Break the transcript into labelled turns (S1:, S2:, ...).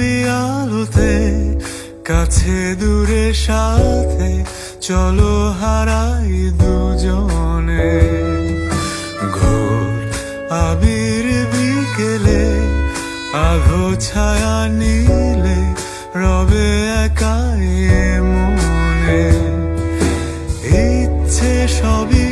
S1: ছবি আলোতে, কাছে দূরে সাথে, চলো হারাই দুজনে। ঘোর আবির বিকেলে আঘো ছায়া নীলে, রবে একাই মনে। ইচ্ছে সবই